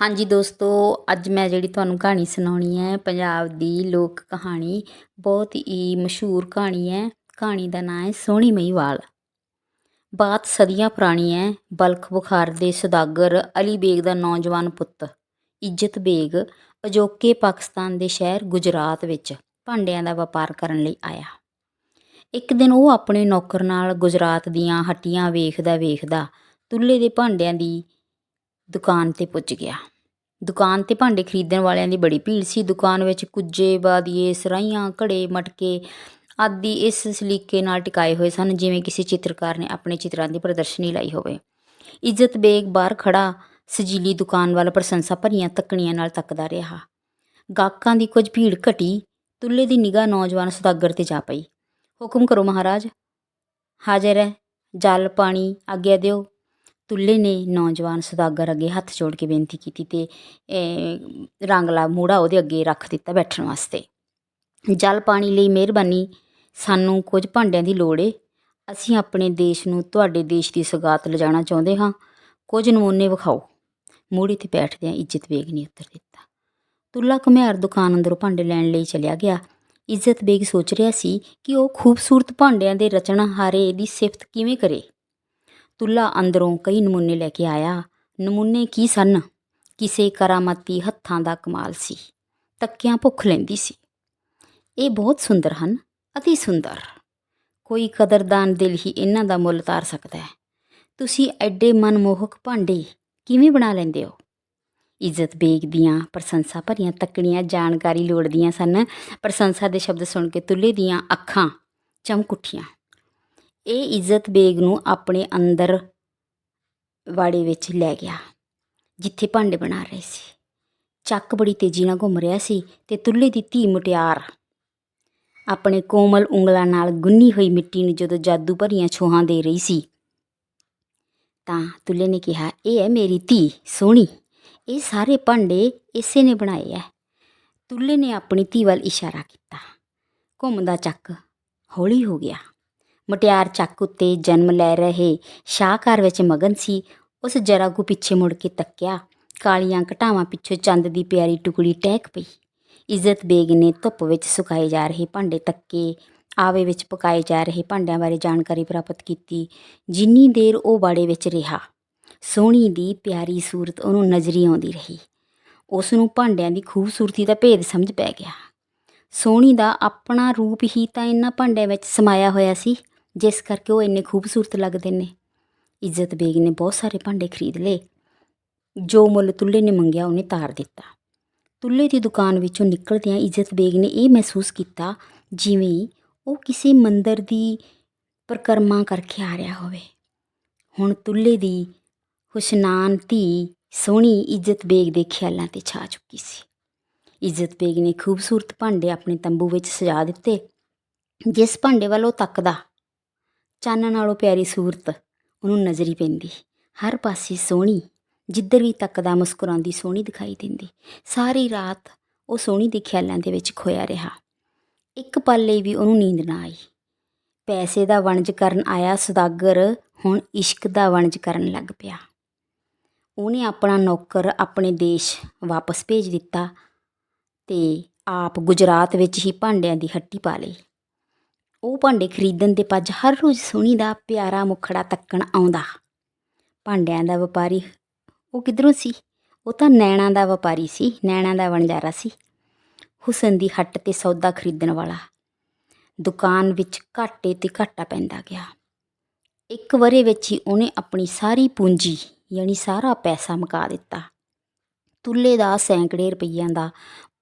ਹਾਂਜੀ ਦੋਸਤੋ, ਅੱਜ ਮੈਂ ਜਿਹੜੀ ਤੁਹਾਨੂੰ ਕਹਾਣੀ ਸੁਣਾਉਣੀ ਹੈ, ਪੰਜਾਬ ਦੀ ਲੋਕ ਕਹਾਣੀ, ਬਹੁਤ ਹੀ ਮਸ਼ਹੂਰ ਕਹਾਣੀ ਹੈ। ਕਹਾਣੀ ਦਾ ਨਾਂ ਹੈ ਸੋਹਣੀ ਮਈਵਾਲ ਬਾਤ ਸਦੀਆਂ ਪੁਰਾਣੀ ਹੈ। ਬਲਖ ਬੁਖਾਰ ਦੇ ਸੁਦਾਗਰ ਅਲੀ ਬੇਗ ਦਾ ਨੌਜਵਾਨ ਪੁੱਤ। ਇੱਜ਼ਤ ਬੇਗ ਅਜੋਕੇ ਪਾਕਿਸਤਾਨ ਦੇ ਸ਼ਹਿਰ ਗੁਜਰਾਤ ਵਿੱਚ ਭਾਂਡਿਆਂ ਦਾ ਵਪਾਰ ਕਰਨ ਲਈ ਆਇਆ। ਇੱਕ ਦਿਨ ਉਹ ਆਪਣੇ ਨੌਕਰ ਨਾਲ ਗੁਜਰਾਤ ਦੀਆਂ ਹੱਟੀਆਂ ਵੇਖਦਾ ਵੇਖਦਾ ਤੁੱਲੇ ਦੇ ਭਾਂਡਿਆਂ ਦੀ ਦੁਕਾਨ 'ਤੇ ਪੁੱਜ ਗਿਆ। ਦੁਕਾਨ 'ਤੇ ਭਾਂਡੇ ਖਰੀਦਣ ਵਾਲਿਆਂ ਦੀ ਬੜੀ ਭੀੜ ਸੀ। ਦੁਕਾਨ ਵਿੱਚ ਕੁੱਜੇ ਬਾਦੀਏ ਸਰਾਈਆਂ ਘੜੇ, ਮਟਕੇ ਆਦਿ ਇਸ ਸਲੀਕੇ ਨਾਲ ਟਿਕਾਏ ਹੋਏ ਸਨ, ਜਿਵੇਂ ਕਿਸੇ ਚਿੱਤਰਕਾਰ ਨੇ ਆਪਣੇ ਚਿੱਤਰਾਂ ਦੀ ਪ੍ਰਦਰਸ਼ਨੀ ਲਾਈ ਹੋਵੇ। ਇੱਜ਼ਤ ਬੇਗ ਬਾਹਰ ਖੜਾ ਸਜੀਲੀ ਦੁਕਾਨ ਵੱਲ ਪ੍ਰਸ਼ੰਸਾ ਭਰੀਆਂ ਤੱਕਣੀਆਂ ਨਾਲ ਤੱਕਦਾ ਰਿਹਾ। ਗਾਹਕਾਂ ਦੀ ਕੁਝ ਭੀੜ ਘਟੀ, ਤੁੱਲੇ ਦੀ ਨਿਗਾਹ ਨੌਜਵਾਨ ਸੁਦਾਗਰ ਤੇ ਜਾ ਪਈ। ਹੁਕਮ ਕਰੋ ਮਹਾਰਾਜ, ਹਾਜ਼ਰ ਹੈ, ਜਲ, ਪਾਣੀ ਆਗਿਆ ਦਿਓ। ਤੁੱਲੇ ਨੇ ਨੌਜਵਾਨ ਸੁਦਾਗਰ ਅੱਗੇ ਹੱਥ ਜੋੜ ਕੇ ਬੇਨਤੀ ਕੀਤੀ ਤੇ ਰੰਗਲਾ ਮੂੜਾ ਉਹਦੇ ਅੱਗੇ ਰੱਖ ਦਿੱਤਾ ਬੈਠਣ ਵਾਸਤੇ। ਜਲ ਪਾਣੀ ਲਈ ਮਿਹਰਬਾਨੀ, ਸਾਨੂੰ ਕੁਝ ਭਾਂਡਿਆਂ ਦੀ ਲੋੜ ਏ। ਅਸੀਂ ਆਪਣੇ ਦੇਸ਼ ਨੂੰ ਤੁਹਾਡੇ ਦੇਸ਼ ਦੀ ਸੌਗਾਤ ਲਿਜਾਣਾ ਚਾਹੁੰਦੇ ਹਾਂ। ਕੁਝ ਨਮੂਨੇ ਵਿਖਾਓ। ਮੂੜੇ ਤੇ ਬੈਠਦਿਆਂ ਇੱਜ਼ਤ ਬੇਗ ਨੇ ਉੱਤਰ ਦਿੱਤਾ। ਤੁੱਲਾ ਘੁਮਿਆਰ ਦੁਕਾਨ ਅੰਦਰੋਂ ਭਾਂਡੇ ਲੈਣ ਲਈ ਚਲਿਆ ਗਿਆ। ਇੱਜ਼ਤ ਬੇਗ ਸੋਚ ਰਿਹਾ ਸੀ ਕਿ ਉਹ ਖੂਬਸੂਰਤ ਭਾਂਡਿਆਂ ਦੇ ਰਚਣਹਾਰੇ ਦੀ ਸਿਫਤ ਕਿਵੇਂ ਕਰੇ। ਤੁੱਲਾ ਅੰਦਰੋਂ ਕਈ ਨਮੂਨੇ ਲੈ ਕੇ ਆਇਆ। ਨਮੂਨੇ ਕੀ ਸਨ? ਕਿਸੇ ਕਰਾਮਾਤੀ ਹੱਥਾਂ ਦਾ ਕਮਾਲ ਸੀ। ਤੱਕਿਆਂ ਭੁੱਖ ਲੈਂਦੀ ਸੀ। ਇਹ ਬਹੁਤ ਸੁੰਦਰ ਹਨ, ਅਤੀ ਸੁੰਦਰ। ਕੋਈ ਕਦਰਦਾਨ ਦਿਲ ਹੀ ਇਹਨਾਂ ਦਾ ਮੁੱਲ ਤਾਰ ਸਕਦਾ ਹੈ। ਤੁਸੀਂ ਐਡੇ ਮਨਮੋਹਕ ਭਾਂਡੇ ਕਿਵੇਂ ਬਣਾ ਲੈਂਦੇ ਹੋ? ਇੱਜ਼ਤ ਬੇਗ ਦੀਆਂ ਪ੍ਰਸ਼ੰਸਾ ਭਰੀਆਂ ਤੱਕਣੀਆਂ ਜਾਣਕਾਰੀ ਲੋੜਦੀਆਂ ਸਨ। ਪ੍ਰਸ਼ੰਸਾ ਦੇ ਸ਼ਬਦ ਸੁਣ ਕੇ ਤੁੱਲੇ ਦੀਆਂ ਅੱਖਾਂ ਚਮਕ ਉੱਠੀਆਂ। ਇਹ ਇੱਜ਼ਤ ਬੇਗ ਨੂੰ ਆਪਣੇ ਅੰਦਰ ਵਾੜੇ ਵਿੱਚ ਲੈ ਗਿਆ, ਜਿੱਥੇ ਭਾਂਡੇ ਬਣਾ ਰਹੇ ਸੀ। ਚੱਕ ਬੜੀ ਤੇਜ਼ੀ ਨਾਲ ਘੁੰਮ ਰਿਹਾ ਸੀ ਤੇ ਤੁੱਲੇ ਦੀ ਧੀ ਮੁਟਿਆਰ ਆਪਣੇ ਕੋਮਲ ਉਂਗਲਾਂ ਨਾਲ ਗੁੰਨੀ ਹੋਈ ਮਿੱਟੀ ਨੂੰ ਜਦੋਂ ਜਾਦੂ ਭਰੀਆਂ ਛੋਹਾਂ ਦੇ ਰਹੀ ਸੀ, ਤਾਂ ਤੁੱਲੇ ਨੇ ਕਿਹਾ, ਇਹ ਹੈ ਮੇਰੀ ਧੀ, ਸੋਹਣੀ। ਇਹ ਸਾਰੇ ਭਾਂਡੇ ਇਸੇ ਨੇ ਬਣਾਏ ਐ। ਤੁੱਲੇ ਨੇ ਆਪਣੀ ਧੀ ਵੱਲ ਇਸ਼ਾਰਾ ਕੀਤਾ। ਘੁੰਮਦਾ ਚੱਕ ਹੌਲੀ ਹੋ ਗਿਆ। ਮੁਟਿਆਰ ਚੱਕ ਉੱਤੇ ਜਨਮ ਲੈ ਰਹੇ ਸ਼ਾਹਕਾਰ ਵਿੱਚ ਮਗਨ ਸੀ, ਉਸ ਜਰਾਗੂ ਪਿੱਛੇ ਮੁੜ ਕੇ ਤੱਕਿਆ। ਕਾਲੀਆਂ ਘਟਾਵਾਂ ਪਿੱਛੋਂ ਚੰਦ ਦੀ ਪਿਆਰੀ ਟੁਕੜੀ ਟਹਿਕ ਪਈ। ਇੱਜ਼ਤ ਬੇਗ ਨੇ ਧੁੱਪ ਵਿੱਚ ਸੁਕਾਏ ਜਾ ਰਹੇ ਭਾਂਡੇ ਤੱਕੇ, ਆਵੇ ਵਿੱਚ ਪਕਾਏ ਜਾ ਰਹੇ ਭਾਂਡਿਆਂ ਬਾਰੇ ਜਾਣਕਾਰੀ ਪ੍ਰਾਪਤ ਕੀਤੀ, ਜਿੰਨੀ ਦੇਰ ਉਹ ਬਾੜੇ ਵਿੱਚ ਰਿਹਾ, ਸੋਹਣੀ ਦੀ ਪਿਆਰੀ ਸੂਰਤ ਉਹਨੂੰ ਨਜ਼ਰੀ ਆਉਂਦੀ ਰਹੀ। ਉਸ ਨੂੰ ਭਾਂਡਿਆਂ ਦੀ ਖੂਬਸੂਰਤੀ ਦਾ ਭੇਦ ਸਮਝ ਪੈ ਗਿਆ। ਸੋਹਣੀ ਦਾ ਆਪਣਾ ਰੂਪ ਹੀ ਤਾਂ ਇਹਨਾਂ ਭਾਂਡਿਆਂ ਵਿੱਚ ਸਮਾਇਆ ਹੋਇਆ ਸੀ। ਜਿਸ ਕਰਕੇ ਉਹ ਇੰਨੇ ਖੂਬਸੂਰਤ ਲੱਗਦੇ ਨੇ। ਇੱਜ਼ਤ ਬੇਗ ਨੇ ਬਹੁਤ ਸਾਰੇ ਭਾਂਡੇ ਖਰੀਦ ਲਏ। ਜੋ ਮੁੱਲ ਤੁੱਲੇ ਨੇ ਮੰਗਿਆ ਉਹਨੇ ਤਾਰ ਦਿੱਤਾ। ਤੁੱਲੇ ਦੀ ਦੁਕਾਨ ਵਿੱਚੋਂ ਨਿਕਲਦਿਆਂ ਇੱਜ਼ਤ ਬੇਗ ਨੇ ਇਹ ਮਹਿਸੂਸ ਕੀਤਾ, ਜਿਵੇਂ ਉਹ ਕਿਸੇ ਮੰਦਰ ਦੀ ਪ੍ਰਕਰਮਾ ਕਰਕੇ ਆ ਰਿਹਾ ਹੋਵੇ। ਹੁਣ ਤੁੱਲੇ ਦੀ ਹੁਸਨਾਨ ਧੀ ਸੋਹਣੀ ਇੱਜ਼ਤ ਬੇਗ ਦੇ ਖਿਆਲਾਂ ਤੇ ਛਾ ਚੁੱਕੀ ਸੀ। ਇੱਜ਼ਤ ਬੇਗ ਨੇ ਖੂਬਸੂਰਤ ਭਾਂਡੇ ਆਪਣੇ ਤੰਬੂ ਵਿੱਚ ਸਜਾ ਦਿੱਤੇ। ਜਿਸ ਭਾਂਡੇ ਵੱਲ ਉਹ ਤੱਕਦਾ ਚੰਨ ਨਾਲੋਂ ਪਿਆਰੀ ਸੂਰਤ ਉਹਨੂੰ ਨਜ਼ਰੀ ਪੈਂਦੀ। ਹਰ ਪਾਸੇ ਸੋਹਣੀ, ਜਿੱਧਰ ਵੀ ਤੱਕਦਾ ਮੁਸਕਰਾਉਂਦੀ ਸੋਹਣੀ ਦਿਖਾਈ ਦਿੰਦੀ। ਸਾਰੀ ਰਾਤ ਉਹ ਸੋਹਣੀ ਦੇ ਖਿਆਲਾਂ ਦੇ ਵਿੱਚ ਖੋਇਆ ਰਿਹਾ। ਇੱਕ ਪਲ ਲਈ ਵੀ ਉਹਨੂੰ ਨੀਂਦ ਨਾ ਆਈ। ਪੈਸੇ ਦਾ ਵਣਜ ਕਰਨ ਆਇਆ ਸੁਦਾਗਰ ਹੁਣ ਇਸ਼ਕ ਦਾ ਵਣਜ ਕਰਨ ਲੱਗ ਪਿਆ। ਉਹਨੇ ਆਪਣਾ ਨੌਕਰ ਆਪਣੇ ਦੇਸ਼ ਵਾਪਸ ਭੇਜ ਦਿੱਤਾ ਤੇ ਆਪ ਗੁਜਰਾਤ ਵਿੱਚ ਹੀ ਭਾਂਡਿਆਂ ਦੀ ਹੱਟੀ ਪਾ ਲਈ। ਉਹ ਭਾਂਡੇ ਖਰੀਦਣ 'ਤੇ ਪੱਜ ਹਰ ਰੋਜ਼ ਸੋਹਣੀ ਦਾ ਪਿਆਰਾ ਮੁਖੜਾ ਤੱਕਣ ਆਉਂਦਾ। ਭਾਂਡਿਆਂ ਦਾ ਵਪਾਰੀ ਉਹ ਕਿਧਰੋਂ ਸੀ? ਉਹ ਤਾਂ ਨੈਣਾ ਦਾ ਵਪਾਰੀ ਸੀ, ਨੈਣਾ ਦਾ ਵਣਜਾਰਾ ਸੀ। ਹੁਸਨ ਦੀ ਹੱਟ ਤੇ ਸੌਦਾ ਖਰੀਦਣ ਵਾਲਾ। ਦੁਕਾਨ ਵਿੱਚ ਘਾਟੇ ਤੇ ਘਾਟਾ ਪੈਂਦਾ ਗਿਆ। ਇੱਕ ਵਰੇ ਵਿੱਚ ਹੀ ਉਹਨੇ ਆਪਣੀ ਸਾਰੀ ਪੂੰਜੀ, ਯਾਨੀ ਸਾਰਾ ਪੈਸਾ ਮੁਕਾ ਦਿੱਤਾ। ਤੁੱਲੇ ਦਾ ਸੈਂਕੜੇ ਰੁਪਈਆਂ ਦਾ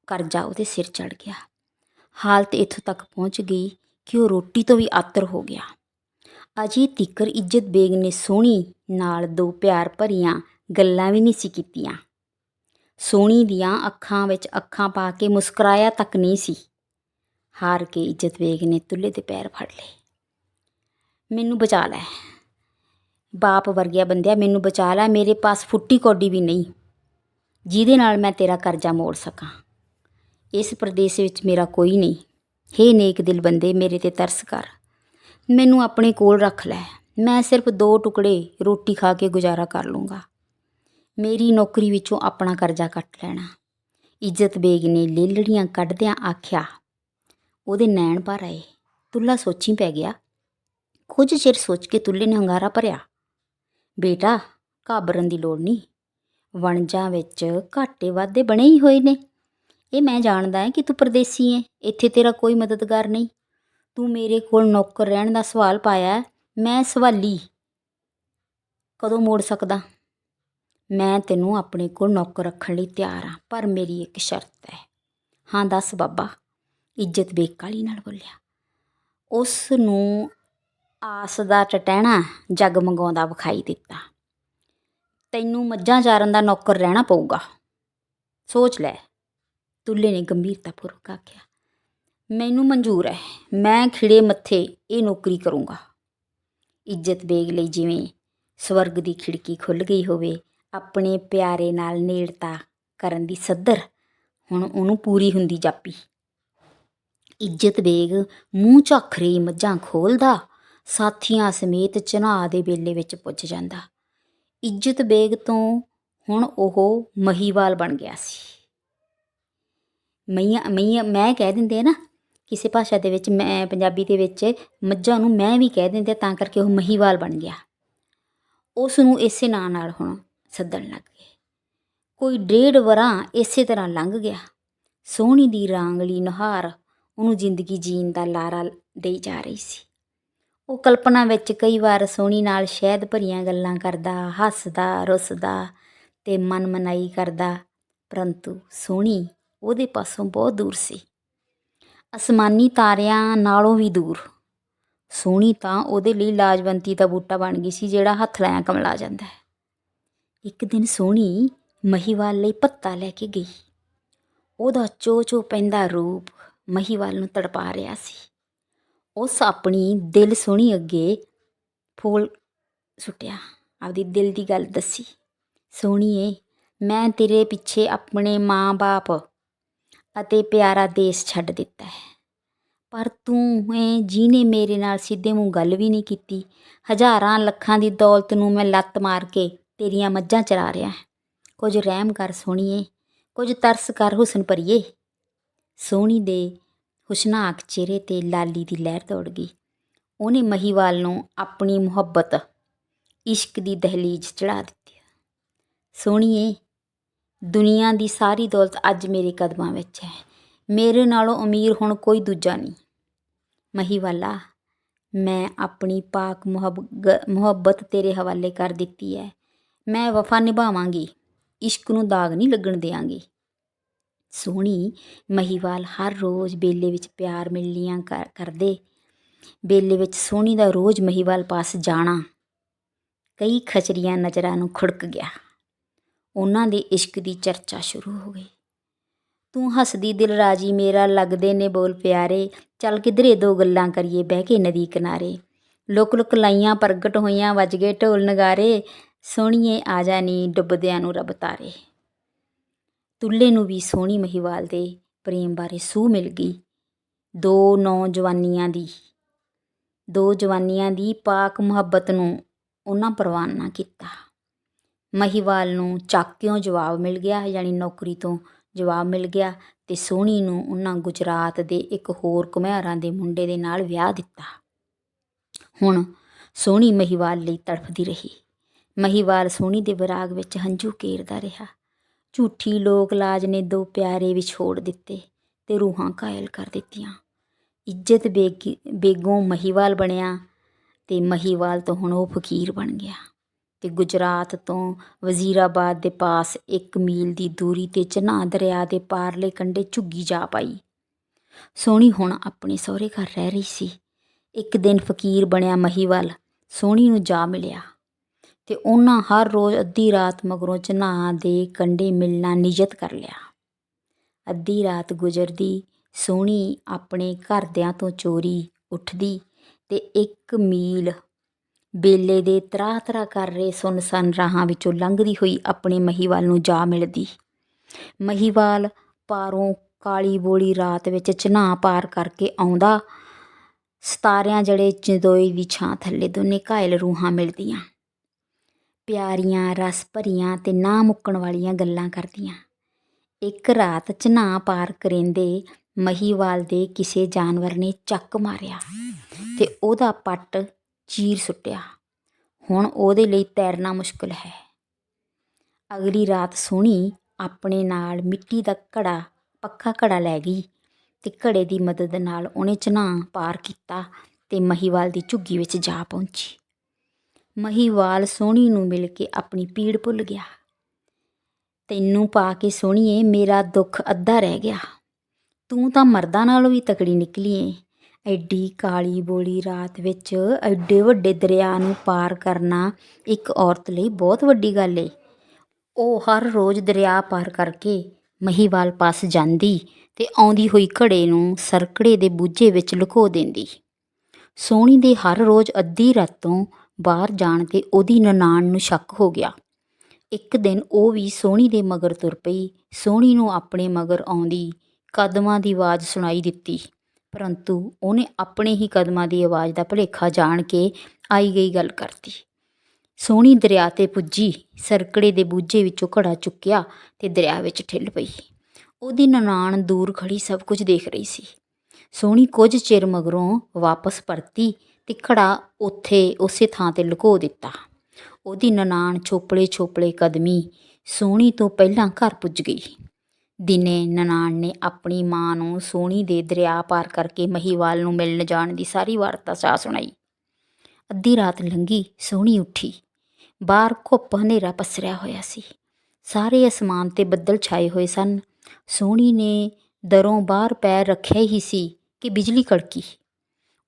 ਕਰਜ਼ਾ ਉਹਦੇ ਸਿਰ ਚੜ ਗਿਆ। ਹਾਲਤ ਇੱਥੋਂ ਤੱਕ ਪਹੁੰਚ ਗਈ ਕਿ ਉਹ ਰੋਟੀ ਤੋਂ ਵੀ ਆਤਰ ਹੋ ਗਿਆ। ਅਜੇ ਤਿੱਕਰ ਇੱਜ਼ਤ ਬੇਗ ਨੇ ਸੋਹਣੀ ਨਾਲ ਦੋ ਪਿਆਰ ਭਰੀਆਂ ਗੱਲਾਂ ਵੀ ਨਹੀਂ ਸੀ ਕੀਤੀਆਂ। ਸੋਹਣੀ ਦੀਆਂ ਅੱਖਾਂ ਵਿੱਚ ਅੱਖਾਂ ਪਾ ਕੇ ਮੁਸਕਰਾਇਆ ਤੱਕ ਨਹੀਂ ਸੀ। ਹਾਰ ਕੇ ਇੱਜ਼ਤ ਬੇਗ ਨੇ ਤੁੱਲੇ ਦੇ ਪੈਰ ਫੜ ਲਏ। ਮੈਨੂੰ ਬਚਾ ਲੈ। ਬਾਪ ਵਰਗਿਆ ਬੰਦਿਆ, ਮੈਨੂੰ ਬਚਾ ਲੈ। ਮੇਰੇ ਪਾਸ ਫੁੱਟੀ ਕੌਡੀ ਵੀ ਨਹੀਂ। ਜਿਹਦੇ ਨਾਲ ਮੈਂ ਤੇਰਾ ਕਰਜ਼ਾ ਮੋੜ ਸਕਾਂ। ਇਸ ਪ੍ਰਦੇਸ਼ ਵਿੱਚ ਮੇਰਾ ਕੋਈ ਨਹੀਂ। ਹੇ ਨੇਕ ਦਿਲ ਬੰਦੇ, ਮੇਰੇ ਤੇ ਤਰਸ ਕਰ। ਮੈਨੂੰ ਆਪਣੇ ਕੋਲ ਰੱਖ ਲੈ। ਮੈਂ ਸਿਰਫ ਦੋ ਟੁਕੜੇ ਰੋਟੀ ਖਾ ਕੇ ਗੁਜ਼ਾਰਾ ਕਰ ਲੂੰਗਾ। ਮੇਰੀ ਨੌਕਰੀ ਵਿੱਚੋਂ ਆਪਣਾ ਕਰਜ਼ਾ ਕੱਟ ਲੈਣਾ। ਇੱਜ਼ਤ ਬੇਗ ਨੇ ਲੇਲੜੀਆਂ ਕੱਢਦਿਆਂ ਆਖਿਆ, ਉਹਦੇ ਨੈਣ ਭਰ ਆਏ। ਤੁੱਲਾ ਸੋਚੀ ਪੈ ਗਿਆ। ਕੁਝ ਚਿਰ ਸੋਚ ਕੇ ਤੁੱਲੇ ਨੇ ਹੰਗਾਰਾ ਭਰਿਆ। ਬੇਟਾ, ਘਾਬਰਨ ਦੀ ਲੋੜ ਨਹੀਂ। ਵਣਜਾਂ ਵਿੱਚ ਘਾਟੇ ਵਾਧੇ ਬਣੇ ਹੀ ਹੋਏ ਨੇ। ਇਹ ਮੈਂ ਜਾਣਦਾ ਹੈ ਕਿ ਤੂੰ ਪਰਦੇਸੀ ਹੈ, ਇੱਥੇ ਤੇਰਾ ਕੋਈ ਮਦਦਗਾਰ ਨਹੀਂ। ਤੂੰ ਮੇਰੇ ਕੋਲ ਨੌਕਰ ਰਹਿਣ ਦਾ ਸਵਾਲ ਪਾਇਆ ਮੈਂ ਸਵਾਲੀ ਕਦੋਂ ਮੋੜ ਸਕਦਾ? ਮੈਂ ਤੈਨੂੰ ਆਪਣੇ ਕੋਲ ਨੌਕਰ ਰੱਖਣ ਲਈ ਤਿਆਰ ਹਾਂ, ਪਰ ਮੇਰੀ ਇੱਕ ਸ਼ਰਤ ਹੈ। ਹਾਂ, ਦੱਸ ਬਾਬਾ, ਇੱਜ਼ਤ ਬੇਕਾਲੀ ਨਾਲ ਬੋਲਿਆ। ਉਸ ਨੂੰ ਆਸ ਦਾ ਟਟਹਿਣਾ ਜਗਮਗਾਉਂਦਾ ਵਿਖਾਈ ਦਿੱਤਾ। ਤੈਨੂੰ ਮੱਝਾਂ ਚਾਰਨ ਦਾ ਨੌਕਰ ਰਹਿਣਾ ਪਊਗਾ। ਸੋਚ ਲੈ। ਤੁੱਲੇ ਨੇ ਗੰਭੀਰਤਾਪੂਰਵਕ ਆਖਿਆ, ਮੈਨੂੰ ਮਨਜ਼ੂਰ ਹੈ ਮੈਂ ਖਿੜੇ ਮੱਥੇ ਇਹ ਨੌਕਰੀ ਕਰੂੰਗਾ। ਇੱਜ਼ਤ ਬੇਗ ਲਈ ਜਿਵੇਂ ਸਵਰਗ ਦੀ ਖਿੜਕੀ ਖੁੱਲ ਗਈ ਹੋਵੇ, ਆਪਣੇ ਪਿਆਰੇ ਨਾਲ ਨੇੜਤਾ ਕਰਨ ਦੀ ਸੱਦਰ, ਹੁਣ ਉਹਨੂੰ ਪੂਰੀ ਹੁੰਦੀ ਜਾਪੀ। ਇੱਜ਼ਤ ਬੇਗ ਮੂੰਹ ਝੱਖ ਰਹੀ ਮੱਝਾਂ ਖੋਲਦਾ ਸਾਥੀਆਂ ਸਮੇਤ ਚਨਾਹ ਦੇ ਵੇਲੇ ਵਿੱਚ ਪੁੱਜ ਜਾਂਦਾ। ਇੱਜ਼ਤ ਬੇਗ ਤੋਂ ਹੁਣ ਉਹ ਮਹੀਵਾਲ ਬਣ ਗਿਆ ਸੀ। ਮਈਆਂ ਮਈਆਂ, ਮੈਂ ਕਹਿ ਦਿੰਦੇ ਆ ਨਾ, ਕਿਸੇ ਭਾਸ਼ਾ ਦੇ ਵਿੱਚ, ਮੈਂ ਪੰਜਾਬੀ ਦੇ ਵਿੱਚ ਮੱਝਾਂ ਨੂੰ ਮੈਂ ਵੀ ਕਹਿ ਦਿੰਦੇ ਤਾਂ ਕਰਕੇ ਉਹ ਮਹੀਵਾਲ ਬਣ ਗਿਆ। ਉਸ ਨੂੰ ਇਸੇ ਨਾਂ ਨਾਲ ਹੁਣ ਸੱਦਣ ਲੱਗ ਗਏ। ਕੋਈ ਡੇਢ ਵਰਾਂ ਇਸੇ ਤਰ੍ਹਾਂ ਲੰਘ ਗਿਆ। ਸੋਹਣੀ ਦੀ ਰਾਂਗਲੀ ਨੁਹਾਰ ਉਹਨੂੰ ਜ਼ਿੰਦਗੀ ਜੀਣ ਦਾ ਲਾਰਾ ਦੇਈ ਜਾ ਰਹੀ ਸੀ। ਉਹ ਕਲਪਨਾ ਵਿੱਚ ਕਈ ਵਾਰ ਸੋਹਣੀ ਨਾਲ ਸ਼ਹਿਦ ਭਰੀਆਂ ਗੱਲਾਂ ਕਰਦਾ, ਹੱਸਦਾ, ਰੁੱਸਦਾ ਤੇ ਮਨ ਮਨਾਈ ਕਰਦਾ, ਪਰੰਤੂ ਸੋਹਣੀ ਉਹਦੇ ਪਾਸੋਂ ਬਹੁਤ ਦੂਰ ਸੀ। ਅਸਮਾਨੀ ਤਾਰਿਆਂ ਨਾਲੋਂ ਵੀ ਦੂਰ। ਸੋਹਣੀ ਤਾਂ ਉਹਦੇ ਲਈ ਲਾਜਵੰਤੀ ਦਾ ਬੂਟਾ ਬਣ ਗਈ ਸੀ, ਜਿਹੜਾ ਹੱਥ ਲਾਇਆ ਕਮਲਾ ਜਾਂਦਾ ਹੈ। ਇੱਕ ਦਿਨ ਸੋਹਣੀ ਮਹੀਵਾਲ ਲਈ ਪੱਤਾ ਲੈ ਕੇ ਗਈ। ਉਹਦਾ ਚੋ ਚੋ ਪੈਂਦਾ ਰੂਪ ਮਹੀਵਾਲ ਨੂੰ ਤੜਪਾ ਰਿਹਾ ਸੀ। ਉਸ ਆਪਣੀ ਦਿਲ ਸੋਹਣੀ ਅੱਗੇ ਫੋਲ ਸੁੱਟਿਆ। ਆਪਦੀ ਦਿਲ ਦੀ ਗੱਲ ਦੱਸੀ। ਸੋਹਣੀਏ, ਮੈਂ ਤੇਰੇ ਪਿੱਛੇ ਆਪਣੇ ਮਾਂ-ਬਾਪ ਅਤੇ ਪਿਆਰਾ ਦੇਸ਼ ਛੱਡ ਦਿੱਤਾ ਹੈ। ਪਰ ਤੂੰ ਏ ਜਿਹਨੇ ਮੇਰੇ ਨਾਲ ਸਿੱਧੇ ਮੂੰਹ ਗੱਲ ਵੀ ਨਹੀਂ ਕੀਤੀ, ਹਜ਼ਾਰਾਂ ਲੱਖਾਂ ਦੀ ਦੌਲਤ ਨੂੰ ਮੈਂ ਲੱਤ ਮਾਰ ਕੇ ਤੇਰੀਆਂ ਮੱਝਾਂ ਚਰਾ ਰਿਹਾ ਹੈ। ਕੁਝ ਰਹਿਮ ਕਰ ਸੋਹਣੀਏ ਕੁਝ ਤਰਸ ਕਰ ਹੁਸਨ ਭਰੀਏ। ਸੋਹਣੀ ਦੇ ਹੁਸ਼ਨਾਕ ਚਿਹਰੇ ਤੇ ਲਾਲੀ ਦੀ ਲਹਿਰ ਦੌੜ ਗਈ। ਉਹਨੇ ਮਹੀਵਾਲ ਨੂੰ ਆਪਣੀ ਮੁਹੱਬਤ, ਇਸ਼ਕ ਦੀ ਦਹਲੀਜ਼ ਚੜਾ ਦਿੱਤੀ। ਸੋਹਣੀਏ ਦੁਨੀਆ ਦੀ ਸਾਰੀ ਦੌਲਤ ਅੱਜ ਮੇਰੇ ਕਦਮਾਂ ਵਿੱਚ ਹੈ। ਮੇਰੇ ਨਾਲੋਂ ਅਮੀਰ ਹੁਣ ਕੋਈ ਦੂਜਾ ਨਹੀਂ। ਮਹੀਵਾਲਾ, ਮੈਂ ਆਪਣੀ ਪਾਕ ਮੁਹੱਬ- ਮੁਹੱਬਤ ਤੇਰੇ ਹਵਾਲੇ ਕਰ ਦਿੱਤੀ ਹੈ। ਮੈਂ ਵਫਾ ਨਿਭਾਵਾਂਗੀ, ਇਸ਼ਕ ਨੂੰ ਦਾਗ ਨਹੀਂ ਲੱਗਣ ਦਿਆਂਗੀ। ਸੋਹਣੀ ਮਹੀਵਾਲ, ਹਰ ਰੋਜ਼ ਬੇਲੇ ਵਿੱਚ ਪਿਆਰ ਮਿਲਣੀਆਂ ਕਰ- ਕਰਦੇ। ਬੇਲੇ ਵਿੱਚ ਸੋਹਣੀ ਦਾ ਰੋਜ਼ ਮਹੀਵਾਲ ਪਾਸ ਜਾਣਾ। ਕਈ ਖਚਰੀਆਂ ਨਜ਼ਰਾਂ ਨੂੰ ਖੁੜਕ ਗਿਆ। ਉਹਨਾਂ ਦੇ ਇਸ਼ਕ ਦੀ ਚਰਚਾ ਸ਼ੁਰੂ ਹੋ ਗਈ। ਤੂੰ ਹੱਸਦੀ ਦਿਲ ਰਾਜੀ, ਮੇਰਾ ਲੱਗਦੇ ਨੇ ਬੋਲ ਪਿਆਰੇ। ਚੱਲ ਕਿਧਰੇ ਦੋ ਗੱਲਾਂ ਕਰੀਏ, ਬਹਿ ਕੇ ਨਦੀ ਕਿਨਾਰੇ। ਲੁਕ ਲੁਕ ਲਾਈਆਂ ਪ੍ਰਗਟ ਹੋਈਆਂ, ਵੱਜ ਗਏ ਢੋਲ ਨਗਾਰੇ। ਸੋਹਣੀਏ, ਆ ਜਾ ਨੀ ਡੁੱਬਦਿਆਂ ਨੂੰ ਰੱਬ ਤਾਰੇ। ਤੁੱਲੇ ਨੂੰ ਵੀ ਸੋਹਣੀ ਮਹੀਵਾਲ ਦੇ ਪ੍ਰੇਮ ਬਾਰੇ ਸੂਹ ਮਿਲ ਗਈ। ਦੋ ਨੌਜਵਾਨੀਆਂ ਦੀ, ਦੋ ਜਵਾਨੀਆਂ ਦੀ ਪਾਕ ਮੁਹੱਬਤ ਨੂੰ ਉਹਨਾਂ ਪ੍ਰਵਾਨ ਨਾ ਕੀਤਾ। ਮਹੀਵਾਲ ਨੂੰ ਚਾਕਿਓ ਜਵਾਬ ਮਿਲ ਗਿਆ, ਯਾਨੀ ਨੌਕਰੀ ਤੋਂ ਜਵਾਬ ਮਿਲ ਗਿਆ ਤੇ ਸੋਹਣੀ ਨੂੰ ਉਹਨਾਂ ਗੁਜਰਾਤ ਦੇ ਇੱਕ ਹੋਰ ਘੁਮਿਆਰਾਂ ਦੇ ਮੁੰਡੇ ਦੇ ਨਾਲ ਵਿਆਹ ਦਿੱਤਾ। ਹੁਣ ਸੋਹਣੀ ਮਹੀਵਾਲ ਲਈ ਤੜਫਦੀ ਰਹੀ। ਮਹੀਵਾਲ ਸੋਹਣੀ ਦੇ ਵਿਰਾਗ ਵਿੱਚ ਹੰਝੂ ਕੇਰਦਾ ਰਿਹਾ। ਝੂਠੀ ਲੋਕ ਲਾਜ ਨੇ ਦੋ ਪਿਆਰੇ ਵਿਛੋੜ ਦਿੱਤੇ ਤੇ ਰੂਹਾਂ ਕਾਇਲ ਕਰ ਦਿੱਤੀਆਂ। ਇੱਜ਼ਤ ਬੇਗੀ ਬੇਗੋਂ ਮਹੀਵਾਲ ਬਣਿਆ ਤੇ ਮਹੀਵਾਲ ਤੋਂ ਹੁਣ ਉਹ ਫਕੀਰ ਬਣ ਗਿਆ। ਅਤੇ ਗੁਜਰਾਤ ਤੋਂ ਵਜ਼ੀਰਾਬਾਦ ਦੇ ਪਾਸ ਇੱਕ ਮੀਲ ਦੀ ਦੂਰੀ ਤੇ ਚਨਾਹ ਦਰਿਆ ਦੇ ਪਾਰਲੇ ਕੰਢੇ ਝੁੱਗੀ ਜਾ ਪਾਈ। ਸੋਹਣੀ ਹੁਣ ਆਪਣੇ ਸਹੁਰੇ ਘਰ ਰਹਿ ਰਹੀ ਸੀ। ਇੱਕ ਦਿਨ ਫਕੀਰ ਬਣਿਆ ਮਹੀਵਾਲ ਸੋਹਣੀ ਨੂੰ ਜਾ ਮਿਲਿਆ ਤੇ ਉਹਨਾਂ ਹਰ ਰੋਜ਼ ਅੱਧੀ ਰਾਤ ਮਗਰੋਂ ਚਨਾਹ ਦੇ ਕੰਢੇ ਮਿਲਣਾ ਨਿਯਤ ਕਰ ਲਿਆ। ਅੱਧੀ ਰਾਤ ਗੁਜ਼ਰਦੀ, ਸੋਹਣੀ ਆਪਣੇ ਘਰਦਿਆਂ ਤੋਂ ਚੋਰੀ ਉੱਠਦੀ ਤੇ ਇੱਕ ਮੀਲ ਬੇਲੇ ਦੇ ਤਰਾ ਤਰਾ ਕਰ ਰਹੇ ਸੁੰਨਸਾਨ ਰਾਹਾਂ ਵਿੱਚੋਂ ਲੰਘਦੀ ਹੋਈ ਆਪਣੇ ਮਹੀਵਾਲ ਨੂੰ ਜਾ ਮਿਲਦੀ। ਮਹੀਵਾਲ ਪਾਰੋਂ ਕਾਲੀ ਬੋਲੀ ਰਾਤ ਵਿੱਚ ਚਨਾਹ ਪਾਰ ਕਰਕੇ ਆਉਂਦਾ। ਸਤਾਰਿਆਂ ਜੜੇ ਚਦੋਈ ਦੀ ਛਾਂ ਥੱਲੇ ਦੋਨੇ ਘਾਇਲ ਰੂਹਾਂ ਮਿਲਦੀਆਂ। ਪਿਆਰੀਆਂ ਰਸ ਭਰੀਆਂ ਤੇ ਨਾ ਮੁੱਕਣ ਵਾਲੀਆਂ ਗੱਲਾਂ ਕਰਦੀਆਂ। ਇੱਕ ਰਾਤ ਝਨਾਹ ਪਾਰ ਕਰਿੰਦੇ ਮਹੀਵਾਲ ਦੇ ਕਿਸੇ ਜਾਨਵਰ ਨੇ ਚੱਕ ਮਾਰਿਆ ਤੇ ਉਹਦਾ ਪੱਟ ਚੀਰ ਸੁੱਟਿਆ। ਹੁਣ ਉਹਦੇ ਲਈ ਤੈਰਨਾ ਮੁਸ਼ਕਲ ਹੈ। ਅਗਲੀ ਰਾਤ ਸੋਹਣੀ ਆਪਣੇ ਨਾਲ ਮਿੱਟੀ ਦਾ ਘੜਾ ਪੱਕਾ ਘੜਾ ਲੈ ਗਈ ਤੇ ਘੜੇ ਦੀ ਮਦਦ ਨਾਲ ਉਹਨੇ ਚਨਾਹ ਪਾਰ ਕੀਤਾ ਤੇ ਮਹੀਵਾਲ ਦੀ ਝੁੱਗੀ ਵਿੱਚ ਜਾ ਪਹੁੰਚੀ। ਮਹੀਵਾਲ ਸੋਹਣੀ ਨੂੰ ਮਿਲ ਕੇ ਆਪਣੀ ਪੀੜ ਭੁੱਲ ਗਿਆ। ਤੈਨੂੰ ਪਾ ਕੇ ਸੋਹਣੀਏ, ਮੇਰਾ ਦੁੱਖ ਅੱਧਾ ਰਹਿ ਗਿਆ। ਤੂੰ ਤਾਂ ਮਰਦਾਂ ਨਾਲੋਂ ਵੀ ਤਕੜੀ ਨਿਕਲੀ ਏ ਐਡੀ ਕਾਲੀ ਬੋਲੀ ਰਾਤ ਵਿੱਚ ਐਡੇ ਵੱਡੇ ਦਰਿਆ ਨੂੰ ਪਾਰ ਕਰਨਾ ਇੱਕ ਔਰਤ ਲਈ ਬਹੁਤ ਵੱਡੀ ਗੱਲ ਏ। ਉਹ ਹਰ ਰੋਜ਼ ਦਰਿਆ ਪਾਰ ਕਰਕੇ ਮਹੀਵਾਲ ਪਾਸ ਜਾਂਦੀ ਤੇ ਆਉਂਦੀ ਹੋਈ ਘੜੇ ਨੂੰ ਸਰਕੜੇ ਦੇ ਬੂਝੇ ਵਿੱਚ ਲੁਕੋ ਦਿੰਦੀ। ਸੋਹਣੀ ਦੇ ਹਰ ਰੋਜ਼ ਅੱਧੀ ਰਾਤੋਂ ਬਾਹਰ ਜਾਣ ਤੇ ਉਹਦੀ ਨਨਾਣ ਨੂੰ ਸ਼ੱਕ ਹੋ ਗਿਆ। ਇੱਕ ਦਿਨ ਉਹ ਵੀ ਸੋਹਣੀ ਦੇ ਮਗਰ ਤੁਰ ਪਈ ਸੋਹਣੀ ਨੂੰ ਆਪਣੇ ਮਗਰ ਆਉਂਦੀ ਕਦਮਾਂ ਦੀ ਆਵਾਜ਼ ਸੁਣਾਈ ਦਿੱਤੀ। ਪਰੰਤੂ ਉਹਨੇ ਆਪਣੇ ਹੀ ਕਦਮਾਂ ਦੀ ਆਵਾਜ਼ ਦਾ ਭੁਲੇਖਾ ਜਾਣ ਕੇ ਆਈ ਗਈ ਗੱਲ ਕਰਤੀ। ਸੋਹਣੀ ਦਰਿਆ ਤੇ ਪੁੱਜੀ, ਸਰਕੜੇ ਦੇ ਬੂਝੇ ਵਿੱਚੋਂ ਘੜਾ ਚੁੱਕਿਆ ਤੇ ਦਰਿਆ ਵਿੱਚ ਠਿੱਲ ਪਈ। ਉਹਦੀ ਨਨਾਣ ਦੂਰ ਖੜੀ ਸਭ ਕੁਝ ਦੇਖ ਰਹੀ ਸੀ। ਸੋਹਣੀ ਕੁਝ ਚਿਰ ਮਗਰੋਂ ਵਾਪਸ ਪਰਤੀ ਤੇ ਘੜਾ ਉੱਥੇ ਉਸੇ ਥਾਂ ਤੇ ਲੁਕੋ ਦਿੱਤਾ। ਉਹਦੀ ਨਨਾਣ ਛੋਪਲੇ ਛੋਪਲੇ ਕਦਮੀ ਸੋਹਣੀ ਤੋਂ ਪਹਿਲਾਂ ਘਰ ਪੁੱਜ ਗਈ। ਦਿਨੇ ਨਨਾਣ ਨੇ ਆਪਣੀ ਮਾਂ ਨੂੰ ਸੋਹਣੀ ਦੇ ਦਰਿਆ ਪਾਰ ਕਰਕੇ ਮਹੀਵਾਲ ਨੂੰ ਮਿਲਣ ਜਾਣ ਦੀ ਸਾਰੀ ਵਾਰਤਾ ਚਾਹ ਸੁਣਾਈ। ਅੱਧੀ ਰਾਤ ਲੰਘੀ ਸੋਹਣੀ ਉੱਠੀ। ਬਾਹਰ ਘੁੱਪ ਹਨੇਰਾ ਪਸਰਿਆ ਹੋਇਆ ਸੀ। ਸਾਰੇ ਅਸਮਾਨ ਤੇ ਬੱਦਲ ਛਾਏ ਹੋਏ ਸਨ। ਸੋਹਣੀ ਨੇ ਦਰੋਂ ਬਾਹਰ ਪੈਰ ਰੱਖਿਆ ਹੀ ਸੀ ਕਿ ਬਿਜਲੀ ਕੜਕੀ।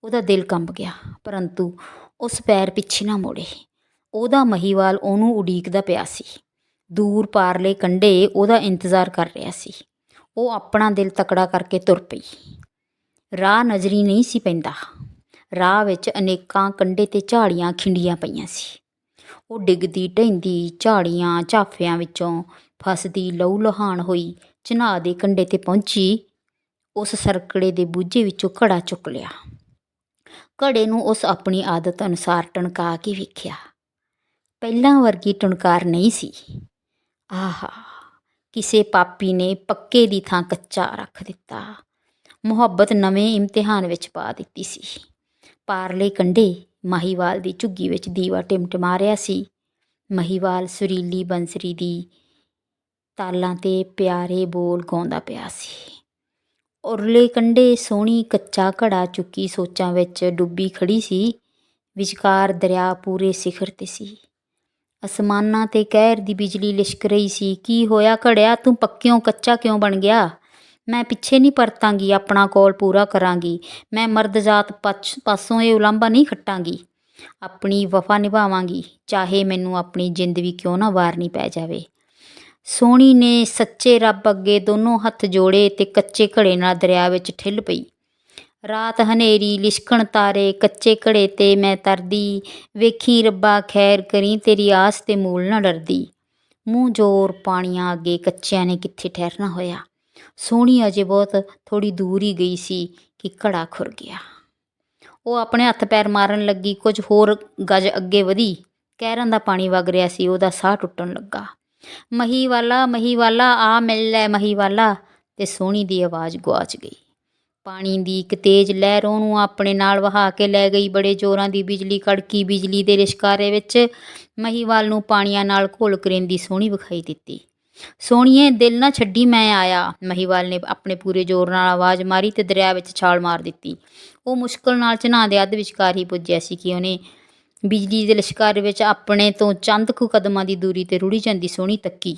ਉਹਦਾ ਦਿਲ ਕੰਬ ਗਿਆ, ਪਰੰਤੂ ਉਸ ਪੈਰ ਪਿੱਛੇ ਨਾ ਮੋੜੇ। ਉਹਦਾ ਮਹੀਵਾਲ ਉਹਨੂੰ ਉਡੀਕਦਾ ਪਿਆ ਸੀ। ਦੂਰ ਪਾਰਲੇ ਕੰਢੇ ਉਹਦਾ ਇੰਤਜ਼ਾਰ ਕਰ ਰਿਹਾ ਸੀ। ਉਹ ਆਪਣਾ ਦਿਲ ਤਕੜਾ ਕਰਕੇ ਤੁਰ ਪਈ। ਰਾਹ ਨਜ਼ਰੀ ਨਹੀਂ ਸੀ ਪੈਂਦਾ। ਰਾਹ ਵਿੱਚ ਅਨੇਕਾਂ ਕੰਢੇ ਤੇ ਝਾੜੀਆਂ ਖਿੰਡੀਆਂ ਪਈਆਂ ਸੀ। ਉਹ ਡਿੱਗਦੀ, ਢਹਿੰਦੀ, ਝਾੜੀਆਂ ਝਾਫਿਆਂ ਵਿੱਚੋਂ ਫਸਦੀ, ਲਹੂ ਲਹਾਨ ਹੋਈ, ਚਨਾਹ ਦੇ ਕੰਢੇ ਤੇ ਪਹੁੰਚੀ, ਉਸ ਸਰਕੜੇ ਦੇ ਬੂਝੇ ਵਿੱਚੋਂ ਘੜਾ ਚੁੱਕ ਲਿਆ। ਘੜੇ ਨੂੰ ਉਸ ਆਪਣੀ ਆਦਤ ਅਨੁਸਾਰ ਟਣਕਾ ਕੇ ਵੇਖਿਆ। ਪਹਿਲਾਂ ਵਰਗੀ ਟਣਕਾਰ ਨਹੀਂ ਸੀ। ਆਹਾ, ਕਿਸੇ ਪਾਪੀ ਨੇ ਪੱਕੇ ਦੀ ਥਾਂ ਕੱਚਾ ਰੱਖ ਦਿੱਤਾ। ਮੁਹੱਬਤ ਨਵੇਂ ਇਮਤਿਹਾਨ ਵਿੱਚ ਪਾ ਦਿੱਤੀ ਸੀ। ਪਾਰਲੇ ਕੰਢੇ ਮਹੀਵਾਲ ਦੀ ਝੁੱਗੀ ਵਿੱਚ ਦੀਵਾ ਟਿਮਟਮਾ ਰਿਹਾ ਸੀ। ਮਹੀਵਾਲ ਸੁਰੀਲੀ ਬੰਸਰੀ ਦੀ ਤਾਲਾਂ ਤੇ ਪਿਆਰੇ ਬੋਲ ਗਾਉਂਦਾ ਪਿਆ ਸੀ। ਉਰਲੇ ਕੰਢੇ ਸੋਹਣੀ ਕੱਚਾ ਘੜਾ ਚੁੱਕੀ ਸੋਚਾਂ ਵਿੱਚ ਡੁੱਬੀ ਖੜੀ ਸੀ। ਵਿਚਕਾਰ ਦਰਿਆ ਪੂਰੇ ਸਿਖਰ ਤੇ ਸੀ। ਅਸਮਾਨਾਂ ਤੇ ਕਹਿਰ ਦੀ ਬਿਜਲੀ ਲਿਸ਼ਕ ਰਹੀ ਸੀ। ਕੀ ਹੋਇਆ ਘੜਿਆ? ਤੂੰ ਪੱਕਿਓਂ ਕੱਚਾ ਕਿਉਂ ਬਣ ਗਿਆ? ਮੈਂ ਪਿੱਛੇ ਨਹੀਂ ਪਰਤਾਂਗੀ, ਆਪਣਾ ਕੋਲ ਪੂਰਾ ਕਰਾਂਗੀ। ਮੈਂ ਮਰਦ ਜਾਤ ਪਛ, ਪਾਸੋਂ ਇਹ ਉਲਾਂਭਾ ਨਹੀਂ ਖੱਟਾਂਗੀ। ਆਪਣੀ ਵਫਾ ਨਿਭਾਵਾਂਗੀ, ਚਾਹੇ ਮੈਨੂੰ ਆਪਣੀ ਜਿੰਦ ਵੀ ਕਿਉਂ ਨਾ ਵਾਰਨੀ ਪੈ ਜਾਵੇ। ਸੋਹਣੀ ਨੇ ਸੱਚੇ ਰੱਬ ਅੱਗੇ ਦੋਨੋਂ ਹੱਥ ਜੋੜੇ ਤੇ ਕੱਚੇ ਘੜੇ ਨਾਲ ਦਰਿਆ ਵਿੱਚ ਠਿੱਲ ਪਈ। ਰਾਤ ਹਨੇਰੀ, ਲਿਸ਼ਕਣ ਤਾਰੇ, ਕੱਚੇ ਘੜੇ ਤੇ ਮੈਂ ਤਰਦੀ। ਵੇਖੀ ਰੱਬਾ, ਖੈਰ ਕਰੀ, ਤੇਰੀ ਆਸ ਤੇ ਮੂਲ ਨਾ ਡਰਦੀ। ਮੂੰਹ ਜੋਰ ਪਾਣੀਆਂ ਅੱਗੇ ਕੱਚਿਆਂ ਨੇ ਕਿੱਥੇ ਠਹਿਰਨਾ ਹੋਇਆ। ਸੋਹਣੀ ਅਜੇ ਬਹੁਤ ਥੋੜੀ ਦੂਰ ਹੀ ਗਈ ਸੀ ਕਿ ਘੜਾ ਖੁਰ ਗਿਆ। ਉਹ ਆਪਣੇ ਹੱਥ ਪੈਰ ਮਾਰਨ ਲੱਗੀ, ਕੁਝ ਹੋਰ ਗਜ ਅੱਗੇ ਵਧੀ। ਕਹਿਰਾਂ ਦਾ ਪਾਣੀ ਵਗ ਰਿਹਾ ਸੀ, ਉਹਦਾ ਸਾਹ ਟੁੱਟਣ ਲੱਗਾ। ਮਹੀ ਵਾਲਾ ਮਹੀ ਵਾਲਾ ਆ ਮਿਲ ਲੈ ਮਹੀ ਵਾਲਾ ਤੇ ਸੋਹਣੀ ਦੀ ਆਵਾਜ਼ ਗਵਾਚ ਗਈ। ਪਾਣੀ ਦੀ ਇੱਕ ਤੇਜ਼ ਲਹਿਰ ਉਹਨੂੰ ਆਪਣੇ ਨਾਲ ਵਹਾ ਕੇ ਲੈ ਗਈ। ਬੜੇ ਜ਼ੋਰਾਂ ਦੀ ਬਿਜਲੀ, ਕੜਕੀ ਬਿਜਲੀ ਦੇ ਰਿਸ਼ਕਾਰੇ ਵਿੱਚ ਮਹੀਵਾਲ ਨੂੰ ਪਾਣੀਆਂ ਨਾਲ ਘੋਲ ਕਰਿੰਦੀ ਸੋਹਣੀ ਵਿਖਾਈ ਦਿੱਤੀ। ਸੋਹਣੀਏ, ਦਿਲ ਨਾ ਛੱਡੀ ਮੈਂ ਆਇਆ। ਮਹੀਵਾਲ ਨੇ ਆਪਣੇ ਪੂਰੇ ਜ਼ੋਰ ਨਾਲ ਆਵਾਜ਼ ਮਾਰੀ ਤੇ ਦਰਿਆ ਵਿੱਚ ਛਾਲ ਮਾਰ ਦਿੱਤੀ। ਉਹ ਮੁਸ਼ਕਲ ਨਾਲ ਚਨਾਹ ਦੇ ਅੱਧ ਵਿਚਕਾਰ ਹੀ ਪੁੱਜਿਆ ਸੀ ਕਿ ਉਹਨੇ ਬਿਜਲੀ ਦੇ ਲਿਸ਼ਕਾਰੇ ਵਿੱਚ ਆਪਣੇ ਤੋਂ ਚੰਦ ਕੁ ਕਦਮਾਂ ਦੀ ਦੂਰੀ ਤੇ ਰੁੜੀ ਜਾਂਦੀ ਸੋਹਣੀ ਤੱਕੀ।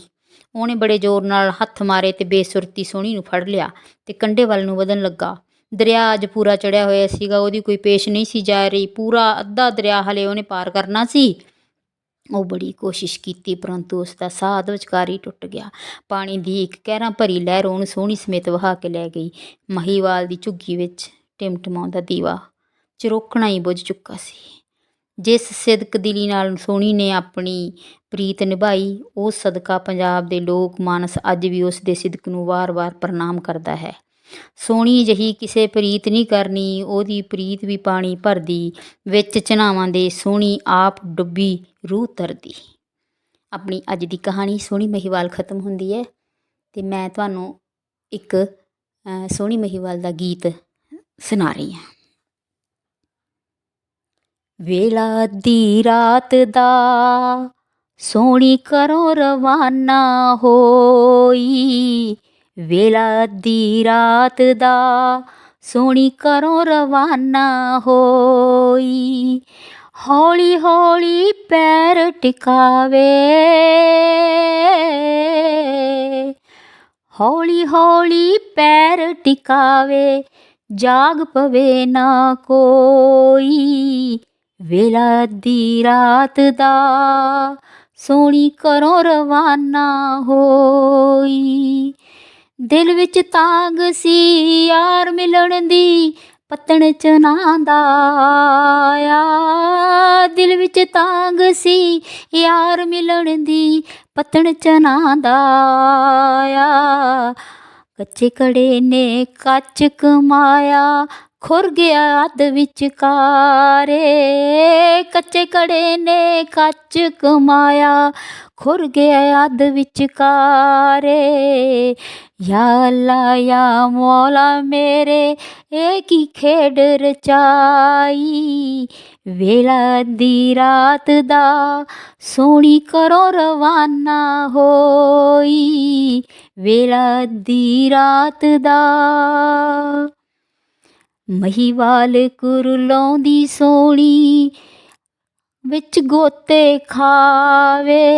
ਉਹਨੇ ਬੜੇ ਜ਼ੋਰ ਨਾਲ ਹੱਥ ਮਾਰੇ ਤੇ ਬੇਸੁਰਤੀ ਸੋਹਣੀ ਨੂੰ ਫੜ ਲਿਆ ਤੇ ਕੰਢੇ ਵੱਲ ਨੂੰ ਵਧਣ ਲੱਗਾ। ਦਰਿਆ ਅੱਜ ਪੂਰਾ ਚੜਿਆ ਹੋਇਆ ਸੀਗਾ, ਉਹਦੀ ਕੋਈ ਪੇਸ਼ ਨਹੀਂ ਸੀ ਜਾ ਰਹੀ। ਪੂਰਾ ਅੱਧਾ ਦਰਿਆ ਹਲੇ ਉਹਨੇ ਪਾਰ ਕਰਨਾ ਸੀ। ਉਹ ਬੜੀ ਕੋਸ਼ਿਸ਼ ਕੀਤੀ, ਪਰੰਤੂ ਉਸ ਦਾ ਸਾਹ ਅੱਧ ਵਿਚਕਾਰ ਹੀ ਟੁੱਟ ਗਿਆ। ਪਾਣੀ ਦੀ ਇੱਕ ਕਹਿਰਾਂ ਭਰੀ ਲਹਿਰ ਉਹਨੂੰ ਸੋਹਣੀ ਸਮੇਤ ਵਹਾ ਕੇ ਲੈ ਗਈ। ਮਹੀਵਾਲ ਦੀ ਝੁੱਗੀ ਵਿੱਚ ਟਿਮਟਮਾਉਂਦਾ ਦੀਵਾ ਚਰੋਕਣਾ ਹੀ ਬੁੱਝ ਚੁੱਕਾ ਸੀ। ਜਿਸ ਸਿਦਕ ਦਿਲੀ ਨਾਲ ਸੋਹਣੀ ਨੇ ਆਪਣੀ ਪ੍ਰੀਤ ਨਿਭਾਈ, ਉਹ ਸਦਕਾ ਪੰਜਾਬ ਦੇ ਲੋਕ ਮਾਨਸ ਅੱਜ ਵੀ ਉਸ ਦੇ ਸਿਦਕ ਨੂੰ ਵਾਰ-ਵਾਰ ਪ੍ਰਣਾਮ ਕਰਦਾ ਹੈ। ਸੋਹਣੀ ਜਹੀ ਕਿਸੇ ਪ੍ਰੀਤ ਨਹੀਂ ਕਰਨੀ, ਉਹਦੀ ਪ੍ਰੀਤ ਵੀ ਪਾਣੀ ਭਰਦੀ, ਵਿੱਚ ਚਨਾਵਾਂ ਦੇ ਸੋਹਣੀ ਆਪ ਡੁੱਬੀ ਰੂਹ ਤਰਦੀ ਆਪਣੀ ਅੱਜ ਦੀ ਕਹਾਣੀ ਸੋਹਣੀ ਮਹੀਵਾਲ ਖਤਮ ਹੁੰਦੀ ਹੈ ਅਤੇ ਮੈਂ ਤੁਹਾਨੂੰ ਇੱਕ ਸੋਹਣੀ ਮਹੀਵਾਲ ਦਾ ਗੀਤ ਸੁਣਾ ਰਹੀ ਹਾਂ। ਵੇਲਾ ਦੀ ਰਾਤ ਦਾ, ਸੋਹਣੀ ਕਰੋ ਰਵਾਨਾ ਹੋਈ। ਵੇਲਾ ਦੀ ਰਾਤ ਦਾ, ਸੋਹਣੀ ਕਰੋ ਰਵਾਨਾ ਹੋਈ। ਹੌਲੀ ਹੌਲੀ ਪੈਰ ਟਿਕਾਵੇ, ਹੌਲੀ ਹੌਲੀ ਪੈਰ ਟਿਕਾਵੇ, ਜਾਗ ਪਵੇ ਨਾ ਕੋਈ। ਵੇਲਾ ਅੱਧੀ ਰਾਤ ਦਾ, ਸੋਹਣੀ ਕਰੋ ਰਵਾਨਾ ਹੋਈ। ਦਿਲ ਵਿੱਚ ਤਾਂਗ ਸੀ, ਯਾਰ ਮਿਲਣ ਦੀ ਪਤਣ ਚ ਦਾ ਆਇਆ। ਦਿਲ ਵਿੱਚ ਤਾਂਗ ਸੀ, ਯਾਰ ਮਿਲਣ ਦੀ ਪਤਣ ਚ ਦਾ ਆਇਆ। ਕੱਚੇ ਕੜੇ ਨੇ ਕੱਚ ਕਮਾਇਆ ਖੁਰ ਗਿਆ ਅੱਧ ਵਿਚਕਾਰੇ, ਕੱਚੇ ਕੜੇ ਨੇ ਕੱਚ ਕਮਾਇਆ। ਖੁਰ ਗਿਆ ਅੱਧ ਵਿਚਕਾਰੇ, ਯਾ ਅੱਲਾ ਯਾ ਮੌਲਾ ਮੇਰੇ, ਇਹ ਕੀ ਖੇਡ ਰਚਾਈ? ਵੇਲਾ ਦੀ ਰਾਤ ਦਾ ਸੋਹਣੀ ਕਰੋ ਰਵਾਨਾ ਹੋਈ। ਵੇਲਾ ਦੀ ਰਾਤ ਦਾ ਮਹੀਵਾਲ ਕੁਰਲੋਂ ਸੋਹਣੀ, ਵਿੱਚ ਗੋਤੇ ਖਾਵੇ।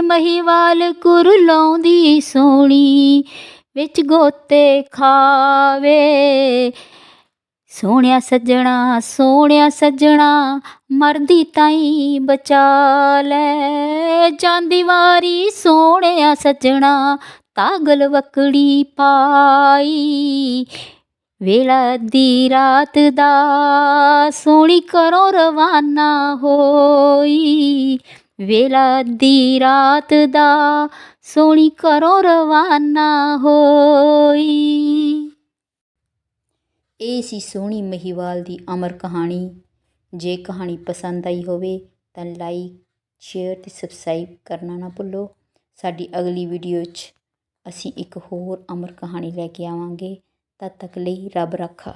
ਮਹੀਵਾਲ ਕੁਰਲੋਂ ਦੀ ਸੋਹਣੀ, ਵਿੱਚ ਗੋਤੇ ਖਾਵੇ। ਸੋਹਣਿਆ ਸੱਜਣਾ ਸੋਹਣਿਆ ਸੱਜਣਾ, ਮਰਦੀ ਤਾਈ ਬਚਾ ਲੈ। ਜਾਂਦੀ ਵਾਰੀ ਸੋਹਣਿਆ ਸੱਜਣਾ, ਤਾਗਲ ਵਕੜੀ ਪਾਈ। ਵੇਲਾ ਦੀ ਰਾਤ ਦਾ ਸੋਹਣੀ ਕਰੋ ਰਵਾਨਾ ਹੋਈ। ਵੇਲਾ ਦੀ ਰਾਤ ਦਾ ਸੋਹਣੀ ਕਰੋ ਰਵਾਨਾ ਹੋਈ। ਇਹ ਸੀ ਸੋਹਣੀ ਮਹੀਵਾਲ ਦੀ ਅਮਰ ਕਹਾਣੀ। ਜੇ ਕਹਾਣੀ ਪਸੰਦ ਆਈ ਹੋਵੇ ਤਾਂ ਲਾਈਕ, ਸ਼ੇਅਰ ਤੇ ਸਬਸਕ੍ਰਾਈਬ ਕਰਨਾ ਨਾ ਭੁੱਲੋ। ਸਾਡੀ ਅਗਲੀ ਵੀਡੀਓ 'ਚ ਅਸੀਂ ਇੱਕ ਹੋਰ ਅਮਰ ਕਹਾਣੀ ਲੈ ਕੇ ਆਵਾਂਗੇ। ਤਦ ਤੱਕ ਲਈ ਰੱਬ ਰੱਖਾ।